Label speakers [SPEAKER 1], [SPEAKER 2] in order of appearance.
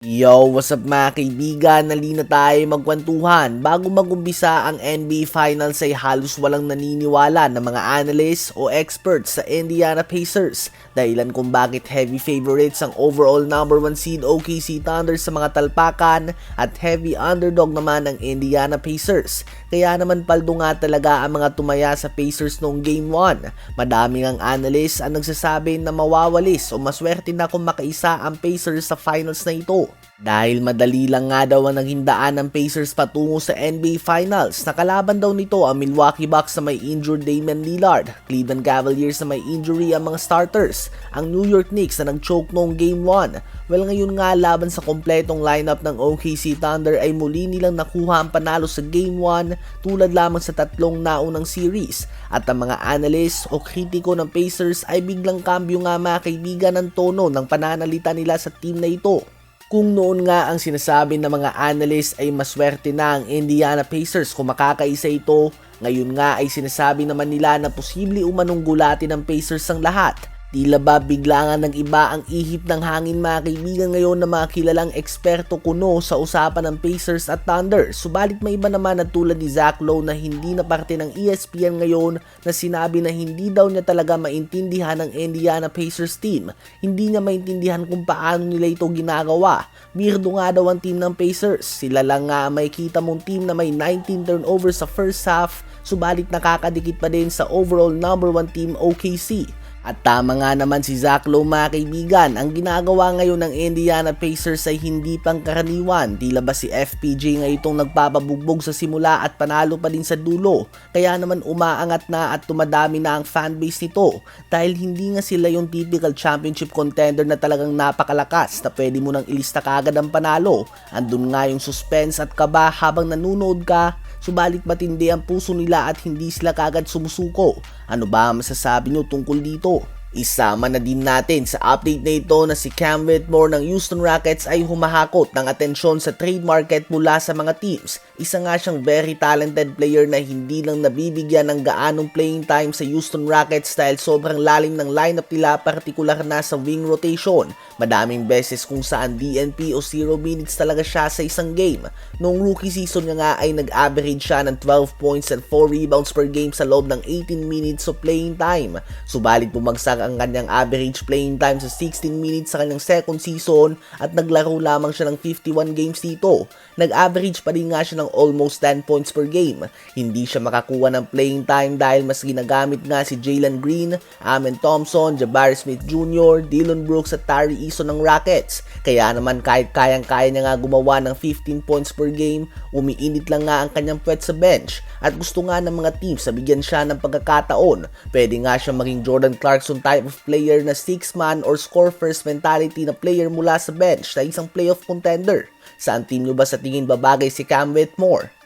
[SPEAKER 1] Yo, what's up mga kaibigan? Nali na tayo magkwentuhan. Bago magumpisa ang NBA Finals ay halos walang naniniwala ng mga analysts o experts sa Indiana Pacers. Dahilan kung bakit heavy favorites ang overall number 1 seed OKC Thunder sa mga talpakan at heavy underdog naman ang Indiana Pacers. Kaya naman paldo nga talaga ang mga tumaya sa Pacers noong Game 1. Madami ang analysts ang nagsasabi na mawawalis o maswerte na kung makaisa ang Pacers sa finals na ito. Dahil madali lang nga daw ang naging daan ng Pacers patungo sa NBA Finals. Nakalaban daw nito ang Milwaukee Bucks na may injured Damian Lillard, Cleveland Cavaliers na may injury ang mga starters, ang New York Knicks na nag-choke noong Game 1. Well ngayon nga laban sa kompletong lineup ng OKC Thunder ay muli nilang nakuha ang panalo sa Game 1 tulad lamang sa tatlong naunang series. At ang mga analysts o kritiko ng Pacers ay biglang kambyo nga mga kaibigan ng tono ng pananalita nila sa team na ito. Kung noon nga ang sinasabi ng mga analyst ay maswerte na ang Indiana Pacers kung makakaisa ito, ngayon nga ay sinasabi naman nila na posible umanong gulatin ng Pacers ang lahat. Tila ba bigla nga nag-iba ang ihip ng hangin mga kaibigan ngayon na mga kilalang eksperto kuno sa usapan ng Pacers at Thunder. Subalit may iba naman na tulad ni Zach Lowe na hindi na parte ng ESPN ngayon na sinabi na hindi daw niya talaga maintindihan ang Indiana Pacers team. Hindi niya maintindihan kung paano nila ito ginagawa. Weirdo nga daw ang team ng Pacers. Sila lang nga may kita mong team na may 19 turnovers sa first half subalit nakakadikit pa din sa overall number 1 team OKC. At tama nga naman si Zach Lowe mga kaibigan, ang ginagawa ngayon ng Indiana Pacers ay hindi pangkaraniwan. Tila ba si FPJ nga itong nagpapabugbog sa simula at panalo pa din sa dulo. Kaya naman umaangat na at tumadami na ang fanbase nito dahil hindi nga sila yung typical championship contender na talagang napakalakas na pwede mo nang ilista kagad ang panalo. Andun nga yung suspense at kaba habang nanonood ka subalit matindi ang puso nila at hindi sila kagad sumusuko. Ano ba masasabi nyo tungkol dito? Isama na din natin sa update na ito na si Cam Whitmore ng Houston Rockets ay humahakot ng atensyon sa trade market mula sa mga teams. Isa nga siyang very talented player na hindi lang nabibigyan ng gaanong playing time sa Houston Rockets dahil sobrang lalim ng lineup nila partikular na sa wing rotation. Madaming beses kung saan DNP o 0 minutes talaga siya sa isang game. Noong rookie season niya nga ay nag-average siya ng 12 points and 4 rebounds per game sa loob ng 18 minutes of playing time. Subalit bumagsak ang kanyang average playing time sa 16 minutes sa kanyang second season at naglaro lamang siya ng 51 games dito. Nag-average pa rin nga siya ng almost 10 points per game. Hindi siya makakuha ng playing time dahil mas ginagamit nga si Jalen Green, Amen Thompson, Jabari Smith Jr., Dylan Brooks at Tari Eason ng Rockets. Kaya naman kahit kayang-kaya niya nga gumawa ng 15 points per game, umiinit lang nga ang kanyang puwet sa bench. At gusto nga ng mga teams na bigyan siya ng pagkakataon. Pwede nga siya maging Jordan Clarkson type of player na 6-man or score first mentality na player mula sa bench na isang playoff contender. Saan team nyo ba sa tingin babagay si Cam Whitmore?